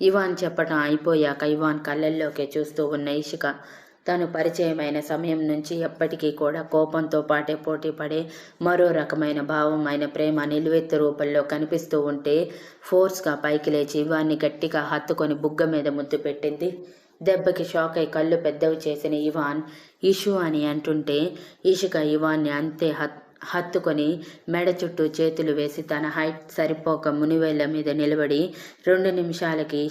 Ivan చెప్పటం అయిపోయాక Ivan కళ్ళల్లోకే చూస్తూ ఉన్న ఇషిక తను పరిచయమైన సమయం నుంచి ఎప్పటికీ కూడా కోపంతో పాటే పోటీ పడే మరో రకమైన భావం ఆయన ప్రేమ నిలువెత్తు రూపంలో కనిపిస్తూ ఉంటే ఫోర్స్గా పైకి లేచి ఇవాన్ని గట్టిగా హత్తుకొని బుగ్గ మీద ముద్దు పెట్టింది. దెబ్బకి షాక్ అయి కళ్ళు పెద్దవి చేసిన ఇవాన్ ఇషు అని అంటుంటే ఇషిక ఇవాన్ని అంతే హత్ హత్తుకొని మెడ చుట్టూ చేతులు వేసి తన హైట్ సరిపోక మునివేళ్ళ మీద నిలబడి రెండు నిమిషాలకి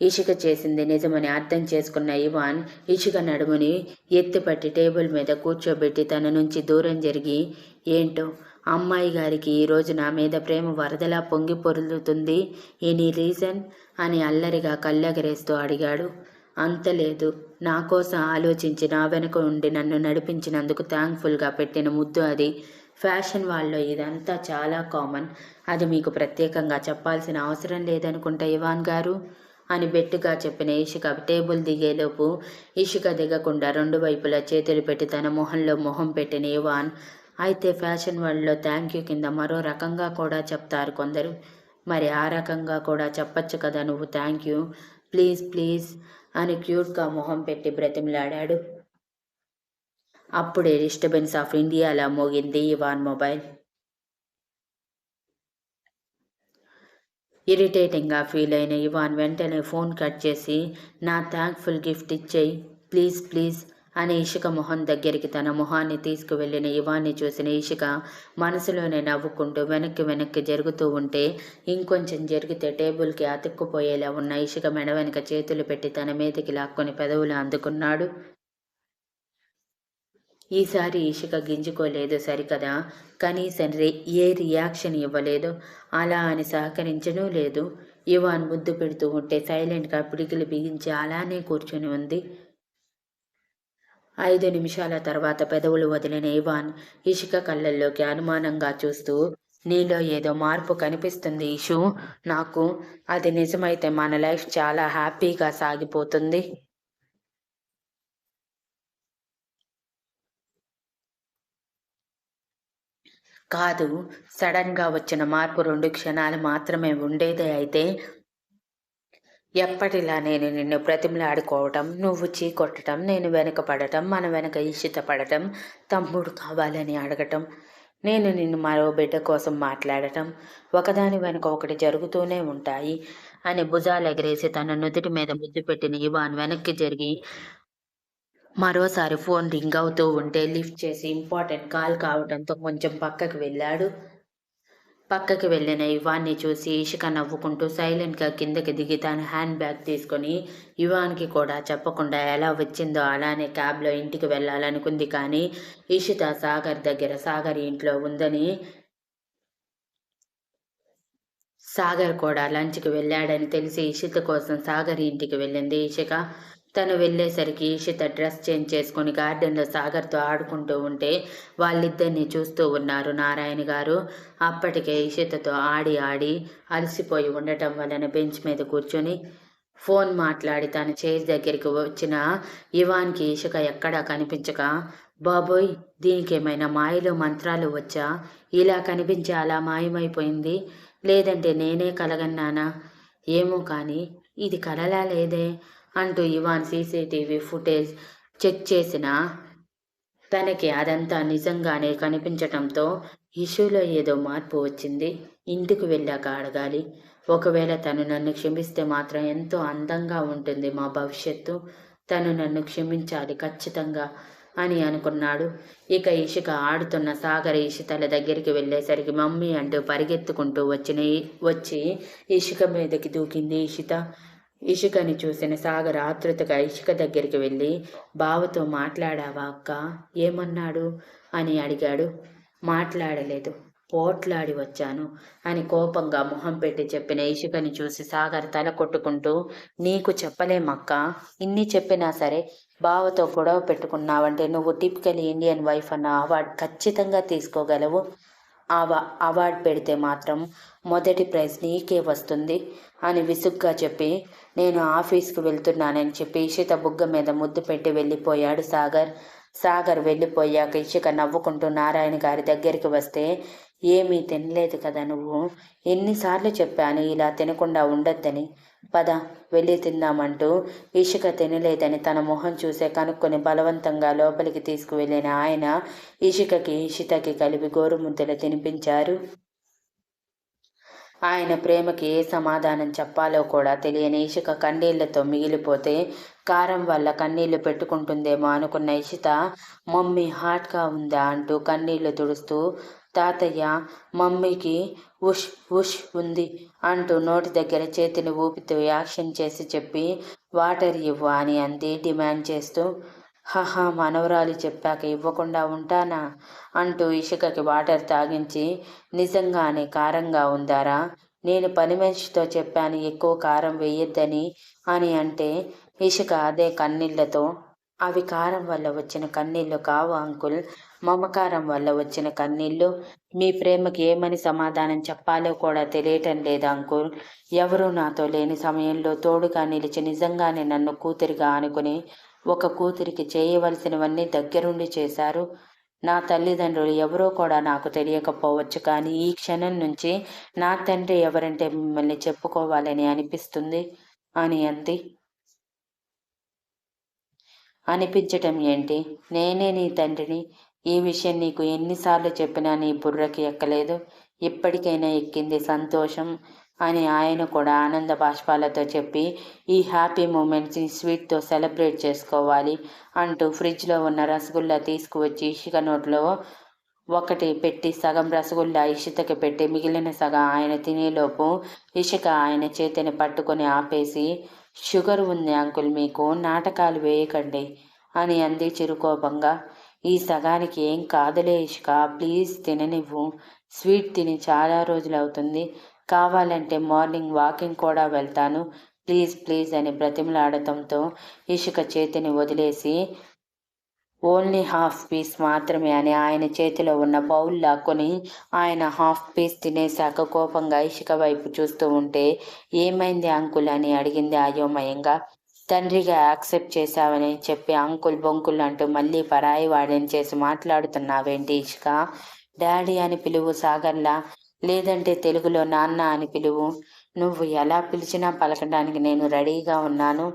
ఇషిక చేసింది నిజమని అర్థం చేసుకున్న ఇవాన్ ఇషిక నడుముని ఎత్తిపట్టి టేబుల్ మీద కూర్చోబెట్టి తన నుంచి దూరం జరిగి ఏంటో అమ్మాయి గారికి ఈరోజు నా మీద ప్రేమ వరదలా పొంగి పొరులుతుంది ఎనీ రీజన్? అని అల్లరిగా కళ్ళెగరేస్తూ అడిగాడు. అంత లేదు. నా కోసం ఆలోచించి నా వెనుక ఉండి నన్ను నడిపించినందుకు థ్యాంక్ఫుల్గా పెట్టిన ముద్దు అది. ఫ్యాషన్ వాళ్ళలో ఇదంతా చాలా కామన్ అది మీకు ప్రత్యేకంగా చెప్పాల్సిన అవసరం లేదనుకుంటా ఇవాన్ గారు? అని బెట్టుగా చెప్పిన ఇషిక టేబుల్ దిగేలోపు ఇషిక దిగకుండా రెండు వైపులా చేతులు పెట్టి తన మొహంలో మొహం పెట్టిన ఇవాన్. అయితే ఫ్యాషన్ వరల్డ్లో థ్యాంక్ యూ కింద మరో రకంగా కూడా చెప్తారు కొందరు. మరి ఆ రకంగా కూడా చెప్పచ్చు కదా నువ్వు థ్యాంక్ యూ ప్లీజ్ ప్లీజ్ అని క్యూట్గా మొహం పెట్టి బ్రతిమలాడాడు. అప్పుడే డిస్టర్బెన్స్ ఆఫ్ ఇండియాలా మోగింది ఇవాన్ మొబైల్. ఇరిటేటింగ్గా ఫీల్ అయిన ఇవాన్ వెంటనే ఫోన్ కట్ చేసి నా థ్యాంక్ఫుల్ గిఫ్ట్ ఇచ్చేయి. ప్లీజ్ ప్లీజ్ అని ఇషిక మొహం దగ్గరికి తన మొహాన్ని తీసుకువెళ్ళిన ఇవాన్ని చూసిన ఇషిక మనసులోనే నవ్వుకుంటూ వెనక్కి వెనక్కి జరుగుతూ ఉంటే ఇంకొంచెం జరిగితే టేబుల్కి అతుక్కుపోయేలా ఉన్న ఇషిక మెడ వెనక చేతులు పెట్టి తన మీదకి లాక్కొని పెదవులు అందుకున్నాడు. ఈసారి ఇషిక గింజుకోలేదు సరికదా? కనీసం రే ఏ రియాక్షన్ ఇవ్వలేదు. అలా అని సహకరించడం లేదు. ఇవాన్ ముద్దు పెడుతూ ఉంటే సైలెంట్గా పిడికిలు బిగించి అలానే కూర్చుని ఉంది. ఐదు నిమిషాల తర్వాత పెదవులు వదిలిన ఇవాన్ ఇషిక కళ్ళల్లోకి అనుమానంగా చూస్తూ నీలో ఏదో మార్పు కనిపిస్తుంది ఇషు నాకు అది నిజమైతే మన లైఫ్ చాలా హ్యాపీగా సాగిపోతుంది. కాదు సడన్గా వచ్చిన మార్పు రెండు క్షణాలు మాత్రమే ఉండేదే అయితే ఎప్పటిలా నేను నిన్ను ప్రతిమలాడుకోవటం నువ్వు చీకొట్టడం నేను వెనకపడటం మన వెనక ఇషిత పడటం తమ్ముడు కావాలని అడగటం నేను నిన్ను మరో బిడ్డ కోసం మాట్లాడటం ఒకదాని వెనుక ఒకటి జరుగుతూనే ఉంటాయి అని భుజాలు ఎగరేసి తన నుదుటి మీద ముద్దు పెట్టిన ఇవాన్ వెనక్కి జరిగి మరోసారి ఫోన్ రింగ్ అవుతూ ఉంటే లిఫ్ట్ చేసి ఇంపార్టెంట్ కాల్ కావడంతో కొంచెం పక్కకి వెళ్ళాడు. పక్కకి వెళ్ళిన ఇవాన్ని చూసి ఇషిక నవ్వుకుంటూ సైలెంట్గా కిందకి దిగి తన హ్యాండ్ బ్యాగ్ తీసుకొని ఇవాన్కి కూడా చెప్పకుండా ఎలా వచ్చిందో అలానే క్యాబ్లో ఇంటికి వెళ్ళాలనుకుంది. కానీ ఇషిత సాగర్ దగ్గర సాగర్ ఇంట్లో ఉందని సాగర్ కూడా లంచ్కి వెళ్ళాడని తెలిసి ఇషిత కోసం సాగర్ ఇంటికి వెళ్ళింది. ఇషిక తను వెళ్ళేసరికి ఈషిత డ్రెస్ చేంజ్ చేసుకుని గార్డెన్లో సాగర్తో ఆడుకుంటూ ఉంటే వాళ్ళిద్దరిని చూస్తూ ఉన్నారు నారాయణ గారు. అప్పటికే ఈషితతో ఆడి ఆడి అలసిపోయి ఉండటం వలన బెంచ్ మీద కూర్చొని ఫోన్ మాట్లాడి తన చైర్ దగ్గరికి వచ్చిన ఇవాన్కి ఇషిక ఎక్కడా కనిపించక బాబోయ్ దీనికి ఏమైనా మాయలు మంత్రాలు వచ్చా? ఇలా కనిపించి అలా మాయమైపోయింది. లేదంటే నేనే కలగన్నానా? ఏమో కానీ ఇది కలలా లేదే? అంటూ ఇవాన్ సీసీటీవీ ఫుటేజ్ చెక్ చేసిన తనకి అదంతా నిజంగానే కనిపించటంతో ఇష్యూలో ఏదో మార్పు వచ్చింది. ఇంటికి వెళ్ళాక అడగాలి. ఒకవేళ తను నన్ను క్షమిస్తే మాత్రం ఎంతో అందంగా ఉంటుంది మా భవిష్యత్తు. తను నన్ను క్షమించాలి ఖచ్చితంగా అని అనుకున్నాడు. ఇక ఇషిక ఆడుతున్న సాగర్ ఇషితల దగ్గరికి వెళ్ళేసరికి మమ్మీ అంటూ పరిగెత్తుకుంటూ వచ్చిన వచ్చి ఇషిక మీదకి దూకింది ఇషిత. ఇషికని చూసిన సాగర్ ఆతృతగా ఇషిక దగ్గరికి వెళ్ళి బావతో మాట్లాడావా అక్క? ఏమన్నాడు? అని అడిగాడు. మాట్లాడలేదు. పోట్లాడి వచ్చాను అని కోపంగా మొహం పెట్టి చెప్పిన ఇషికని చూసి సాగర్ తల కొట్టుకుంటూ నీకు చెప్పలేమక్క ఇన్ని చెప్పినా సరే బావతో గొడవ పెట్టుకున్నావంటే నువ్వు టిపికల్ ఇండియన్ వైఫ్ అన్న అవార్డు ఖచ్చితంగా తీసుకోగలవు. అవ అవార్డు పెడితే మాత్రం మొదటి ప్రైజ్ నీకే వస్తుంది అని విసుగ్గా చెప్పి నేను ఆఫీస్కి వెళ్తున్నానని చెప్పి ఇషిత బుగ్గ మీద ముద్దు పెట్టి వెళ్ళిపోయాడు సాగర్. సాగర్ వెళ్ళిపోయాక ఇషిక నవ్వుకుంటూ నారాయణ గారి దగ్గరికి వస్తే ఏమీ తినలేదు కదా నువ్వు? ఎన్నిసార్లు చెప్పాను ఇలా తినకుండా ఉండొద్దని. పద వెళ్ళి తిందామంటూ ఇషిక తినలేదని తన మొహం చూసే కనుక్కొని బలవంతంగా లోపలికి తీసుకువెళ్ళిన ఆయన ఇషికకి ఇషితకి కలిపి గోరుముద్దలు తినిపించారు. ఆయన ప్రేమకి ఏ సమాధానం చెప్పాలో కూడా తెలియని ఇషిక కన్నీళ్ళతో మిగిలిపోతే కారం వల్ల కన్నీళ్ళు పెట్టుకుంటుందేమో అనుకున్న ఇషిత మమ్మీ హాట్గా ఉందా? అంటూ కన్నీళ్ళు తుడుస్తూ తాతయ్య మమ్మీకి ఉష్ ఉష్ ఉంది అంటూ నోటి దగ్గర చేతిని ఊపితూ యాక్షన్ చేసి చెప్పి వాటర్ ఇవ్వు అని అంది డిమాండ్ చేస్తూ. హహా మనవరాలు చెప్పాక ఇవ్వకుండా ఉంటానా? అంటూ ఇషికకి వాటర్ తాగించి నిజంగానే కారంగా ఉందారా? నేను పని మనిషితో చెప్పాను ఎక్కువ కారం వేయొద్దని అని అంటే ఇసుక అదే కన్నీళ్ళతో అవి కారం వల్ల వచ్చిన కన్నీళ్ళు కావు అంకుల్. మమకారం వల్ల వచ్చిన కన్నీళ్ళు మీ ప్రేమకి ఏమని సమాధానం చెప్పాలో కూడా తెలియటం లేదు అంకుల్. ఎవరూ నాతో లేని సమయంలో తోడుగా నిలిచి నిజంగానే నన్ను కూతురిగా ఆనుకుని ఒక కూతురికి చేయవలసినవన్నీ దగ్గరుండి చేశారు. నా తల్లిదండ్రులు ఎవరో కూడా నాకు తెలియకపోవచ్చు కానీ ఈ క్షణం నుంచి నా తండ్రి ఎవరంటే మిమ్మల్ని చెప్పుకోవాలని అనిపిస్తుంది. అని అంది. అనిపించటం ఏంటి? నేనే నీ తండ్రిని. ఈ విషయం నీకు ఎన్నిసార్లు చెప్పినా నీ బుర్రకి ఎక్కలేదు. ఇప్పటికైనా ఎక్కింది సంతోషం అని ఆయన కూడా ఆనంద బాష్పాలతో చెప్పి ఈ హ్యాపీ మూమెంట్స్ని స్వీట్తో సెలబ్రేట్ చేసుకోవాలి అంటూ ఫ్రిడ్జ్లో ఉన్న రసగుల్లా తీసుకువచ్చి ఇషిక నోట్లో ఒకటి పెట్టి సగం రసగుల్లా ఇషితకి పెట్టి మిగిలిన సగం ఆయన తినేలోపు ఇషిక ఆయన చేతిని పట్టుకొని ఆపేసి షుగర్ ఉంది అంకుల్ మీకు నాటకాలు వేయకండి అని అంది చిరుకోపంగా. ఈ సగానికి ఏం కాదులే ఇష్క ప్లీజ్ తిననివ్వు. స్వీట్ తిని చాలా రోజులు అవుతుంది కావాలంటే మార్నింగ్ వాకింగ్ కూడా వెళ్తాను. ప్లీజ్ ప్లీజ్ అని బ్రతిమలాడటంతో ఇషిక చేతిని వదిలేసి ఓన్లీ హాఫ్ పీస్ మాత్రమే అని ఆయన చేతిలో ఉన్న బౌల్ లాక్కొని ఆయన హాఫ్ పీస్ తినేశాక కోపంగా ఇషిక వైపు చూస్తూ ఉంటే ఏమైంది అంకుల్ అని అడిగింది అయోమయంగా. తండ్రిగా యాక్సెప్ట్ చేశావని చెప్పి అంకుల్ బొంకుల్ అంటూ మళ్ళీ పరాయి వాడిని చేసి మాట్లాడుతున్నావేంటి ఇషిక డాడీ అని పిలువు సాగర్లా? లేదంటే తెలుగులో నాన్న అని పిలువు? నువ్వు ఎలా పిలిచినా పలకడానికి నేను రెడీగా ఉన్నాను.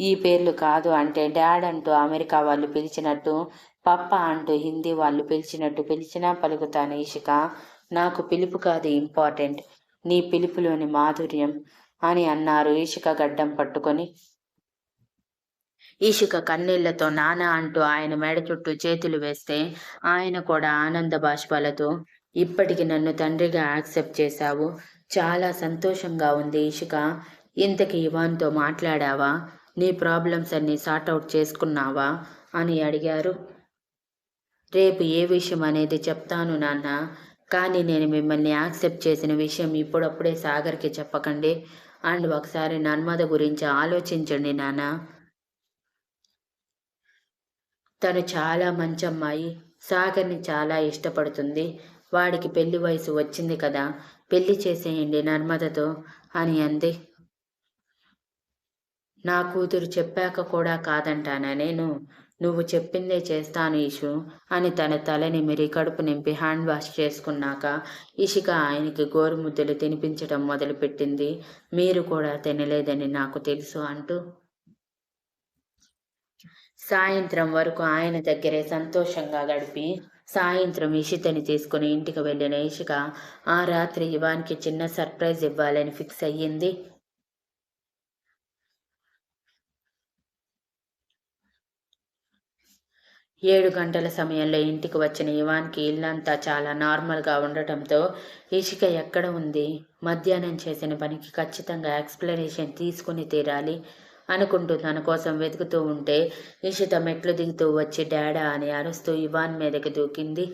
ఈ పేర్లు కాదు అంటే డాడ్ అంటూ అమెరికా వాళ్ళు పిలిచినట్టు పప్ప అంటూ హిందీ వాళ్ళు పిలిచినట్టు పిలిచినా పలుకుతాను ఇషిక. నాకు పిలుపు కాదు ఇంపార్టెంట్. నీ పిలుపులోని మాధుర్యం అని అన్నారు ఇషిక గడ్డం పట్టుకొని. ఇషిక కన్నీళ్ళతో నాన్న అంటూ ఆయన మెడ చుట్టూ చేతులు వేస్తే ఆయన కూడా ఆనంద బాష్పాలతో ఇప్పటికి నన్ను తండ్రిగా యాక్సెప్ట్ చేశావు. చాలా సంతోషంగా ఉంది ఇషిక. ఇంతకి ఇవాన్తో మాట్లాడావా? నీ ప్రాబ్లమ్స్ అన్నీ సార్ట్అవుట్ చేసుకున్నావా? అని అడిగారు. రేపు ఏ విషయం అనేది చెప్తాను నాన్న. కానీ నేను మిమ్మల్ని యాక్సెప్ట్ చేసిన విషయం ఇప్పుడప్పుడే సాగర్కి చెప్పకండి. అండ్ ఒకసారి నర్మద గురించి ఆలోచించండి నాన్న. తను చాలా మంచి అమ్మాయి సాగర్ని చాలా ఇష్టపడుతుంది. వాడికి పెళ్ళి వయసు వచ్చింది కదా. పెళ్ళి చేసేయండి నర్మదతో అని అంది. నా కూతురు చెప్పాక కూడా కాదంటానా నేను? నువ్వు చెప్పిందే చేస్తాను ఈషు అని తన తలని మిరి కడుపు నింపి హ్యాండ్ వాష్ చేసుకున్నాక ఇషిక ఆయనకి గోరుముద్దలు తినిపించడం మొదలుపెట్టింది. మీరు కూడా తినలేదని నాకు తెలుసు అంటూ సాయంత్రం వరకు ఆయన దగ్గరే సంతోషంగా గడిపి సాయంత్రం ఇషితని తీసుకుని ఇంటికి వెళ్ళిన ఇషిక ఆ రాత్రి ఇవాన్కి చిన్న సర్ప్రైజ్ ఇవ్వాలని ఫిక్స్ అయ్యింది. ఏడు గంటల సమయంలో ఇంటికి వచ్చిన ఇవాన్కి ఇల్లంతా చాలా నార్మల్గా ఉండటంతో ఇషిక ఎక్కడ ఉంది? మధ్యాహ్నం చేసిన పనికి ఖచ్చితంగా ఎక్స్ప్లెనేషన్ తీసుకుని తీరాలి అనుకుంటూ తన కోసం వెతుకుతూ ఉంటే ఇషిత మెట్లు దిగుతూ వచ్చి డాడా అని అరుస్తూ ఇవాన్ మీదకి దూకింది.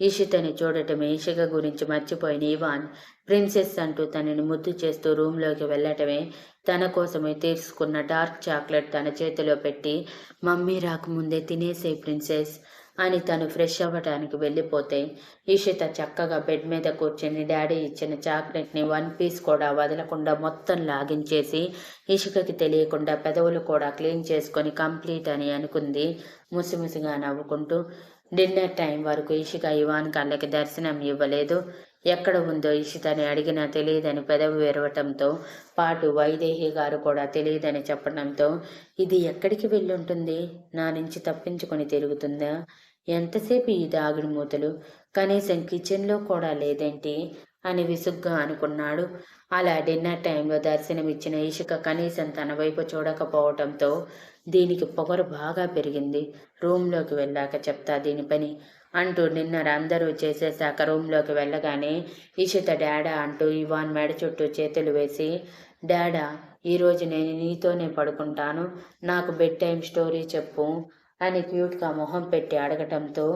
ఇషితని చూడటమే ఇషిక గురించి మర్చిపోయిన ఇవాన్. ప్రిన్సెస్ అంటూ తనని ముద్దు చేస్తూ రూమ్లోకి వెళ్ళటమే తన కోసమే తీసుకున్న డార్క్ చాక్లెట్ తన చేతిలో పెట్టి మమ్మీ రాకముందే తినేసే ప్రిన్సెస్ అని తను ఫ్రెష్ అవ్వడానికి వెళ్ళిపోతే ఈషిత చక్కగా బెడ్ మీద కూర్చొని డాడీ ఇచ్చిన చాక్లెట్ని వన్ పీస్ కూడా వదలకుండా మొత్తం లాగించేసి ఇషికకి తెలియకుండా పెదవులు కూడా క్లీన్ చేసుకొని కంప్లీట్ అని అనుకుంది ముసిముసిగా నవ్వుకుంటూ. డిన్నర్ టైం వరకు ఇషిక ఇవాన్ కళ్ళకి దర్శనం ఇవ్వలేదు. ఎక్కడ ఉందో ఇషితని అడిగినా తెలియదని పెదవి విరవటంతో పాటు వైదేహి గారు కూడా తెలియదని చెప్పడంతో ఇది ఎక్కడికి వెళ్ళుంటుంది? నా నుంచి తప్పించుకొని తిరుగుతుందా? ఎంతసేపు ఈ దాగుడు మూతలు? కనీసం కిచెన్లో కూడా లేదేంటి అని విసుగ్గా అనుకున్నాడు. అలా డిన్నర్ టైంలో దర్శనమిచ్చిన ఇషిక కనీసం తన వైపు చూడకపోవటంతో దీనికి పొగరు బాగా పెరిగింది. రూమ్లోకి వెళ్ళాక చెప్తా దీని పని. అంటూ నిన్న అందరూ చేసేశాక రూమ్లోకి వెళ్ళగానే ఇషిత డాడా అంటూ ఇవాన్ మెడ చుట్టూ చేతులు వేసి డాడా ఈరోజు నేను నీతోనే పడుకుంటాను. నాకు బెడ్ టైం స్టోరీ చెప్పు అని క్యూట్గా మొహం పెట్టి అడగటంతో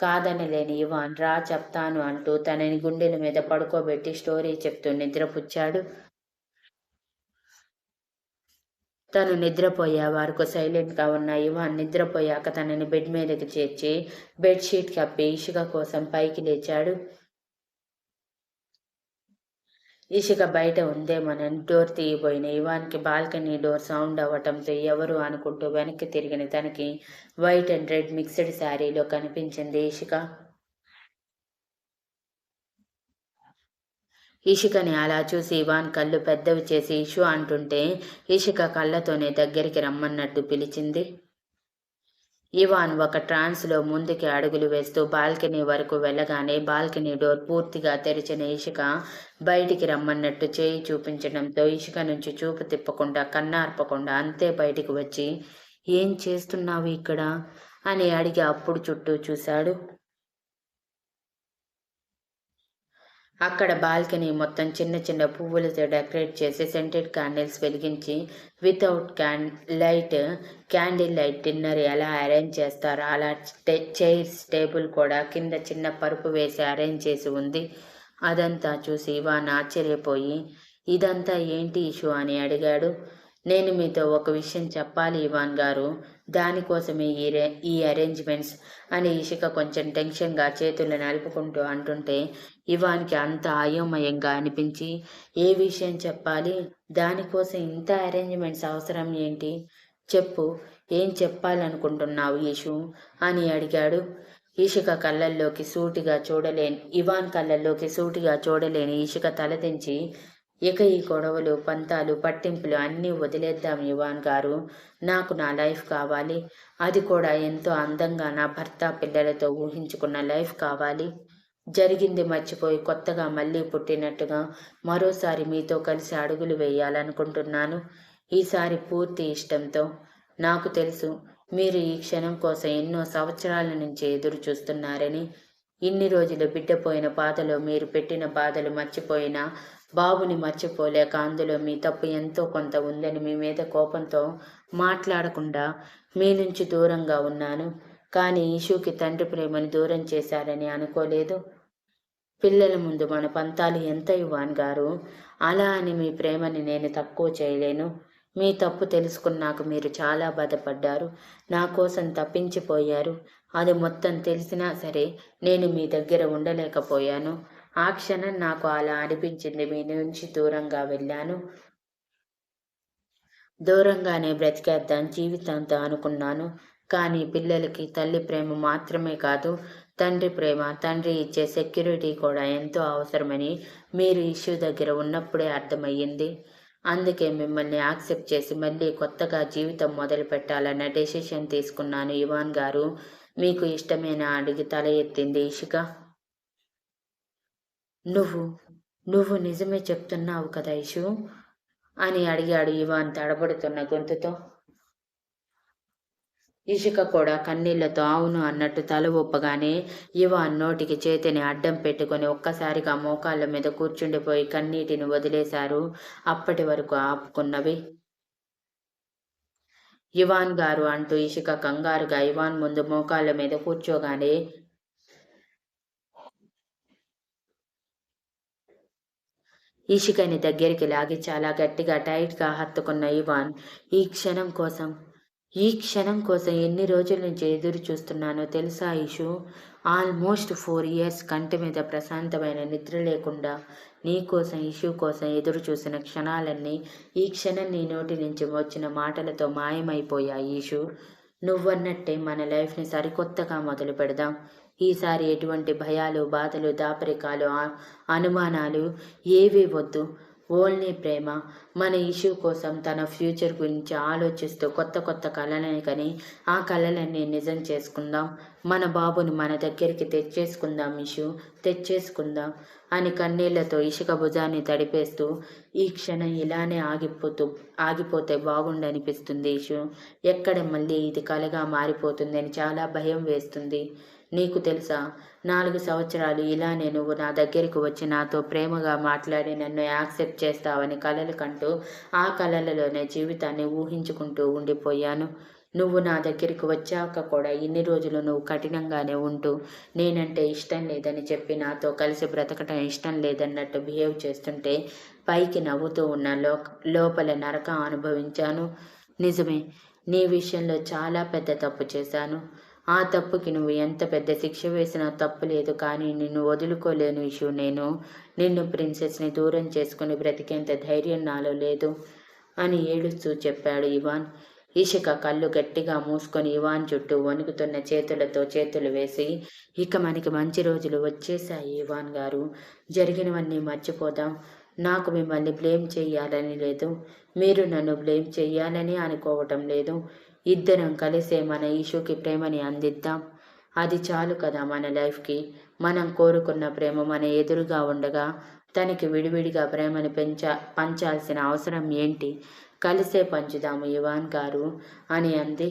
కాదనలేని ఇవాన్ రా చెప్తాను అంటూ తనని గుండెల మీద పడుకోబెట్టి స్టోరీ చెప్తూ నిద్రపుచ్చాడు. తను నిద్రపోయే వరకు సైలెంట్గా ఉన్న ఇవాన్ నిద్రపోయాక తనని బెడ్ మీదకి చేర్చి బెడ్షీట్ కప్పి ఇషిక కోసం పైకి లేచాడు. ఇషిక బయట ఉందేమోనని డోర్ తీయబోయిన ఇవాన్కి బాల్కనీ డోర్ సౌండ్ అవ్వటంతో ఎవరు అనుకుంటూ వెనక్కి తిరిగిన తనకి వైట్ అండ్ రెడ్ మిక్స్డ్ శారీలో కనిపించింది ఇషిక ఇషికని అలా చూసి ఇవాన్ కళ్ళు పెద్దవి చేసి ఇషు అంటుంటే ఇషిక కళ్ళతోనే దగ్గరికి రమ్మన్నట్టు పిలిచింది. ఇవాన్ ఒక ట్రాన్స్లో ముందుకి అడుగులు వేస్తూ బాల్కనీ వరకు వెళ్ళగానే బాల్కనీ డోర్ పూర్తిగా తెరిచిన ఇషిక బయటికి రమ్మన్నట్టు చేయి చూపించడంతో ఇషిక నుంచి చూపు తిప్పకుండా కన్నార్పకుండా అంతే బయటికి వచ్చి ఏం చేస్తున్నావు ఇక్కడ? అని అడిగి అప్పుడు చుట్టూ చూశాడు. అక్కడ బాల్కనీ మొత్తం చిన్న చిన్న పువ్వులతో డెకరేట్ చేసి సెంటెడ్ క్యాండిల్స్ వెలిగించి without can light candle light dinner ఎలా అరేంజ్ చేస్తారో అలా చైర్స్ టేబుల్ కూడా కింద చిన్న పరుపు వేసి అరేంజ్ చేసి ఉంది. అదంతా చూసి ఇవాన్ ఆశ్చర్యపోయి ఇదంతా ఏంటి ఇష్యూ అని అడిగాడు. నేను మీతో ఒక విషయం చెప్పాలి ఇవాన్ గారు. దానికోసమే ఈ రే ఈ అరేంజ్మెంట్స్ అని ఇషిక కొంచెం టెన్షన్గా చేతులు నలుపుకుంటూ అంటుంటే ఇవాన్కి అంత అయోమయంగా అనిపించి ఏ విషయం చెప్పాలి? దానికోసం ఇంత అరేంజ్మెంట్స్ అవసరం ఏంటి? చెప్పు ఏం చెప్పాలనుకుంటున్నావు ఈషు అని అడిగాడు. ఈషిక కళ్ళల్లోకి సూటిగా చూడలేని ఇవాన్ కళ్ళల్లోకి సూటిగా చూడలేని ఈషిక తలదించి ఇక ఈ గొడవలు పంతాలు పట్టింపులు అన్నీ వదిలేద్దాం యువాన్ గారు. నాకు నా లైఫ్ కావాలి. అది కూడా ఎంతో అందంగా నా భర్త పిల్లలతో ఊహించుకున్న లైఫ్ కావాలి. జరిగింది మర్చిపోయి కొత్తగా మళ్ళీ పుట్టినట్టుగా మరోసారి మీతో కలిసి అడుగులు వేయాలనుకుంటున్నాను. ఈసారి పూర్తి ఇష్టంతో. నాకు తెలుసు మీరు ఈ క్షణం కోసం ఎన్నో సంవత్సరాల నుంచి ఎదురు చూస్తున్నారని. ఇన్ని రోజులు బిడ్డపోయిన బాధలో మీరు పెట్టిన బాధలు మర్చిపోయినా బాబుని మర్చిపోలేక అందులో మీ తప్పు ఎంతో కొంత ఉందని మీ మీద కోపంతో మాట్లాడకుండా మీ నుంచి దూరంగా ఉన్నాను. కానీ ఇషుకి తండ్రి ప్రేమను దూరం చేశారని అనుకోలేదు. పిల్లల ముందు మన పంతాలు ఎంత ఇవ్వాను గారు? అలా అని మీ ప్రేమని నేను తక్కువ చేయలేను. మీ తప్పు తెలుసుకున్నాక మీరు చాలా బాధపడ్డారు. నా కోసం తప్పించిపోయారు. అది మొత్తం తెలిసినా సరే నేను మీ దగ్గర ఉండలేకపోయాను. ఆ క్షణం నాకు అలా అనిపించింది. మీ నుంచి దూరంగా వెళ్ళాను. దూరంగానే బ్రతికేద్దాం జీవితంతో అనుకున్నాను. కానీ పిల్లలకి తల్లి ప్రేమ మాత్రమే కాదు తండ్రి ప్రేమ తండ్రి ఇచ్చే సెక్యూరిటీ కూడా ఎంతో అవసరమని మీరు ఇష్యూ దగ్గర ఉన్నప్పుడే అర్థమయ్యింది. అందుకే మిమ్మల్ని యాక్సెప్ట్ చేసి మళ్ళీ కొత్తగా జీవితం మొదలు పెట్టాలన్న డెసిషన్ తీసుకున్నాను. ఇవాన్ గారు మీకు ఇష్టమైన? అడిగి తల ఎత్తింది ఇషిక. నువ్వు నువ్వు నిజమే చెప్తున్నావు కదా ఇషు అని అడిగాడు ఇవాన్ తడబడుతున్న గొంతుతో. ఇషిక కూడా కన్నీళ్ళతో అవును అన్నట్టు తల ఒప్పగానే ఇవాన్ నోటికి చేతిని అడ్డం పెట్టుకుని ఒక్కసారిగా మోకాళ్ళ మీద కూర్చుండిపోయి కన్నీటిని వదిలేశారు. అప్పటి వరకు ఆపుకున్నవి. ఇవాన్ గారు అంటూ ఇషిక కంగారుగా ఇవాన్ ముందు మోకాళ్ళ మీద కూర్చోగానే ఈషికని దగ్గరికి లాగి చాలా గట్టిగా టైట్గా హత్తుకున్న ఇవాన్ ఈ క్షణం కోసం ఈ క్షణం కోసం ఎన్ని రోజుల నుంచి ఎదురు చూస్తున్నానో తెలుసా ఇషు? ఆల్మోస్ట్ ఫోర్ ఇయర్స్ కంటి మీద ప్రశాంతమైన నిద్ర లేకుండా నీ కోసం ఇష్యూ కోసం ఎదురు చూసిన క్షణాలన్నీ ఈ క్షణం నీ నోటి నుంచి వచ్చిన మాటలతో మాయమైపోయాయి ఇషు. నువ్వన్నట్టే మన లైఫ్ని సరికొత్తగా మొదలు పెడదాం ఈసారి ఎటువంటి భయాలు బాధలు దాపరికాలు అనుమానాలు ఏవీ వద్దు. ఓన్లీ ప్రేమ. మన ఇష్యూ కోసం తన ఫ్యూచర్ గురించి ఆలోచిస్తూ కొత్త కొత్త కళలని కని ఆ కళలన్నీ నిజం చేసుకుందాం. మన బాబుని మన దగ్గరికి తెచ్చేసుకుందాం ఇషు తెచ్చేసుకుందాం అని కన్నీళ్ళతో ఇసుక భుజాన్ని తడిపేస్తూ ఈ క్షణం ఇలానే ఆగిపోతూ ఆగిపోతే బాగుండనిపిస్తుంది ఇషు ఎక్కడ మళ్ళీ ఇది కలగా మారిపోతుందని చాలా భయం వేస్తుంది. నీకు తెలుసా? నాలుగు సంవత్సరాలు ఇలానే నువ్వు నా దగ్గరికి వచ్చి నాతో ప్రేమగా మాట్లాడి నన్ను యాక్సెప్ట్ చేస్తావని కలలు కంటూ ఆ కలలలోనే జీవితాన్ని ఊహించుకుంటూ ఉండిపోయాను. నువ్వు నా దగ్గరికి వచ్చాక కూడా ఇన్ని రోజులు నువ్వు కఠినంగానే ఉంటూ నేనంటే ఇష్టం లేదని చెప్పి నాతో కలిసి బ్రతకటం ఇష్టం లేదన్నట్టు బిహేవ్ చేస్తుంటే పైకి నవ్వుతూ ఉన్న లో లోపల నరకం అనుభవించాను. నిజమే నీ విషయంలో చాలా పెద్ద తప్పు చేశాను. ఆ తప్పుకి నువ్వు ఎంత పెద్ద శిక్ష వేసినా తప్పు లేదు కానీ నిన్ను వదులుకోలేను ఇష్యూ నేను నిన్ను ప్రిన్సెస్ని దూరం చేసుకుని బ్రతికేంత ధైర్యం నాలో లేదు అని ఏడుస్తూ చెప్పాడు ఇవాన్. ఇషిక కళ్ళు గట్టిగా మూసుకొని ఇవాన్ చుట్టూ వణుకుతున్న చేతులతో చేతులు వేసి ఇక మనకి మంచి రోజులు వచ్చేసాయి ఇవాన్ గారు. జరిగినవన్నీ మర్చిపోదాం. నాకు మిమ్మల్ని బ్లేమ్ చేయాలని లేదు. మీరు నన్ను బ్లేమ్ చేయాలని అనుకోవటం లేదు. ఇద్దరం కలిసే మన ఈషుకి ప్రేమని అందిద్దాం. అది చాలు కదా మన లైఫ్కి. మనం కోరుకున్న ప్రేమ మన ఎదురుగా ఉండగా తనకి విడివిడిగా ప్రేమని పెంచా పంచాల్సిన అవసరం ఏంటి? కలిసే పంచుదాము ఇవాన్ గారు అని అంది.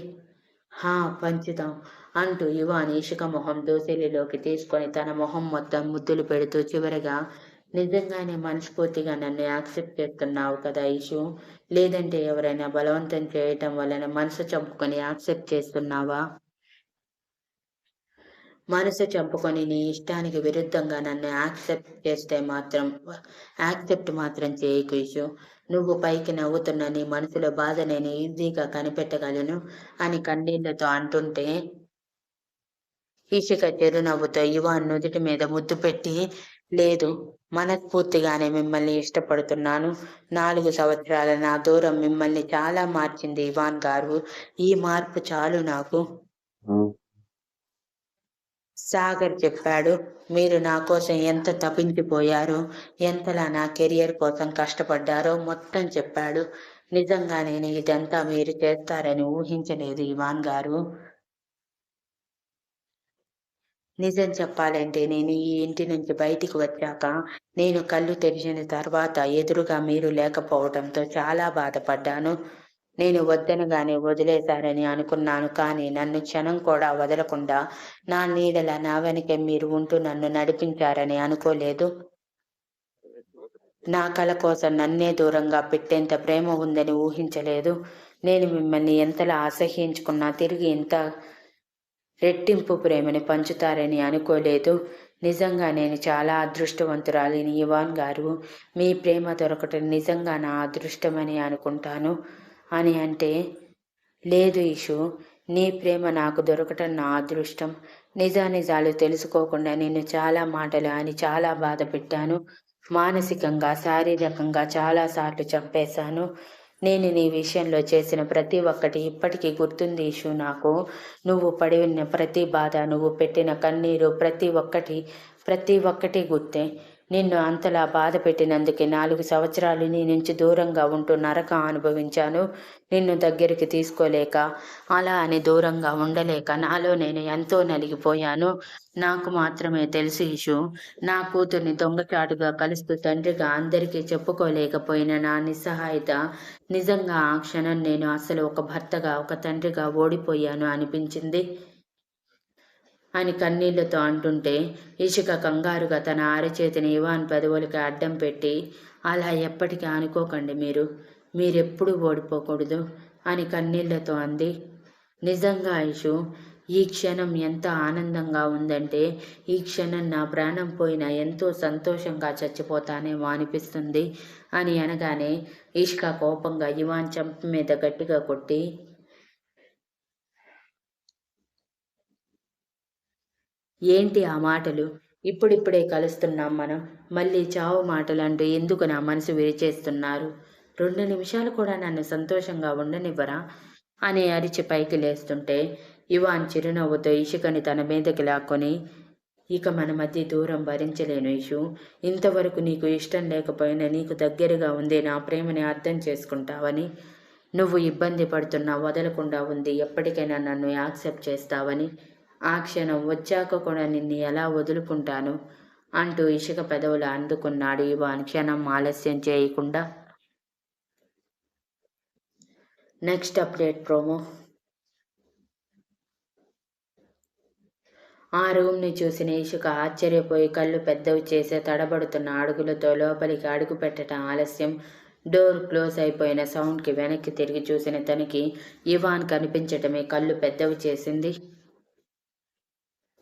హా పంచుదాం అంటూ ఇవాన్ ఇషుక మొహం దోశలిలోకి తీసుకొని తన మొహం మొత్తం ముద్దులు పెడుతూ చివరిగా నిజంగానే మనస్ఫూర్తిగా నన్ను యాక్సెప్ట్ చేస్తున్నావు కదా ఇషు లేదంటే ఎవరైనా బలవంతం చేయటం వలన మనసు చంపుకొని యాక్సెప్ట్ చేస్తున్నావా? మనసు చంపుకొని నీ ఇష్టానికి విరుద్ధంగా నన్ను యాక్సెప్ట్ చేస్తే మాత్రం యాక్సెప్ట్ మాత్రం చేయకు ఇషు నువ్వు పైకి నవ్వుతున్న నీ మనసులో బాధ నేను ఈజీగా కనిపెట్టగలను అని కన్నీళ్ళతో అంటుంటే ఇషిక చిరునవ్వుతో ఇవాన్ నుదుటి మీద ముద్దు పెట్టి లేదు మనస్ఫూర్తిగానే మిమ్మల్ని ఇష్టపడుతున్నాను. నాలుగు సంవత్సరాల నా దూరం మిమ్మల్ని చాలా మార్చింది ఇవాన్ గారు. ఈ మార్పు చాలు నాకు. సాగర్ చెప్పాడు మీరు నా కోసం ఎంత తప్పించిపోయారో ఎంతలా నా కెరియర్ కోసం కష్టపడ్డారో మొత్తం చెప్పాడు. నిజంగా నేను ఇదంతా మీరు చేస్తారని ఊహించలేదు ఇవాన్ గారు. నిజం చెప్పాలంటే నేను ఈ ఇంటి నుంచి బయటికి వచ్చాక నేను కళ్ళు తెరిచిన తర్వాత ఎదురుగా మీరు లేకపోవడంతో చాలా బాధపడ్డాను. నేను వద్దనగానే వదిలేశారని అనుకున్నాను కానీ నన్ను క్షణం కూడా వదలకుండా నా నీడల నా వెనక మీరు ఉంటూ నన్ను నడిపించారని అనుకోలేదు. నా కళ కోసం నన్నే దూరంగా పెట్టేంత ప్రేమ ఉందని ఊహించలేదు. నేను మిమ్మల్ని ఎంతలా అసహ్యించుకున్నా తిరిగి ఇంత రెట్టింపు ప్రేమని పంచుతారని అనుకోలేదు. నిజంగా నేను చాలా అదృష్టవంతురాలిని ఇవాన్ గారు మీ ప్రేమ దొరకటం నిజంగా నా అదృష్టమని అనుకుంటాను. అని అంటే లేదు ఇషు నీ ప్రేమ నాకు దొరకటం నా అదృష్టం. నిజానిజాలు తెలుసుకోకుండా నేను చాలా మాటలు అని చాలా బాధ పెట్టాను. మానసికంగా శారీరకంగా చాలాసార్లు చంపేశాను. నేను నీ విషయంలో చేసిన ప్రతి ఒక్కటి ఇప్పటికీ గుర్తుంది ఇషు నాకు. నువ్వు పడిన ప్రతి బాధ నువ్వు పెట్టిన కన్నీరు ప్రతి ఒక్కటి ప్రతి ఒక్కటి గుర్తే. నిన్ను అంతలా బాధ పెట్టినందుకే నాలుగు సంవత్సరాలు నీ నుంచి దూరంగా ఉంటూ నరక అనుభవించాను. నిన్ను దగ్గరికి తీసుకోలేక అలా అని దూరంగా ఉండలేక నాలో నేను ఎంతో నలిగిపోయాను. నాకు మాత్రమే తెలుసు ఇషు నా కూతుర్ని దొంగచాటుగా కలుస్తూ తండ్రిగా అందరికీ చెప్పుకోలేకపోయిన నా నిస్సహాయత నిజంగా ఆ క్షణం నేను అసలు ఒక భర్తగా ఒక తండ్రిగా ఓడిపోయాను అనిపించింది. అని కన్నీళ్ళతో అంటుంటే ఇషిక కంగారుగా తన అరచేతిని ఇవాన్ పెదవులకి అడ్డం పెట్టి అలా ఎప్పటికీ అనుకోకండి మీరు. మీరెప్పుడు ఓడిపోకూడదు అని కన్నీళ్ళతో అంది. నిజంగా ఇషు ఈ క్షణం ఎంత ఆనందంగా ఉందంటే ఈ క్షణం నా ప్రాణం పోయినా ఎంతో సంతోషంగా చచ్చిపోతానేమో అనిపిస్తుంది అని అనగానే ఇష్క కోపంగా ఇవాన్ చంప మీద గట్టిగా కొట్టి ఏంటి ఆ మాటలు? ఇప్పుడిప్పుడే కలుస్తున్నాం మనం. మళ్ళీ చావు మాటలు అంటూ ఎందుకు నా మనసు విరిచేస్తున్నారు? రెండు నిమిషాలు కూడా నన్ను సంతోషంగా ఉండనివ్వరా? అని అరిచి పైకి లేస్తుంటే ఇవాన్ చిరునవ్వుతో ఇషుకని తన మీదకి లాక్కొని ఇక మన మధ్య దూరం భరించలేను ఇషు. ఇంతవరకు నీకు ఇష్టం లేకపోయినా నీకు దగ్గరగా ఉంది నా ప్రేమని అర్థం చేసుకుంటావని నువ్వు ఇబ్బంది పడుతున్నా వదలకుండా ఉంది ఎప్పటికైనా నన్ను యాక్సెప్ట్ చేస్తావని ఆ క్షణం వచ్చాక కూడా నిన్ను ఎలా వదులుకుంటాను? అంటూ ఇసుక పెదవులు అందుకున్నాడు ఇవాన్. క్షణం ఆలస్యం చేయకుండా. Next update promo. ఆ రూమ్ని చూసిన ఇషుక ఆశ్చర్యపోయి కళ్ళు పెద్దవి చేసే తడబడుతున్న అడుగులతో లోపలికి అడుగు పెట్టడం ఆలస్యం. డోర్ క్లోజ్ అయిపోయిన సౌండ్కి వెనక్కి తిరిగి చూసిన తనకి ఇవాన్ కనిపించటమే కళ్ళు పెద్దవి చేసింది.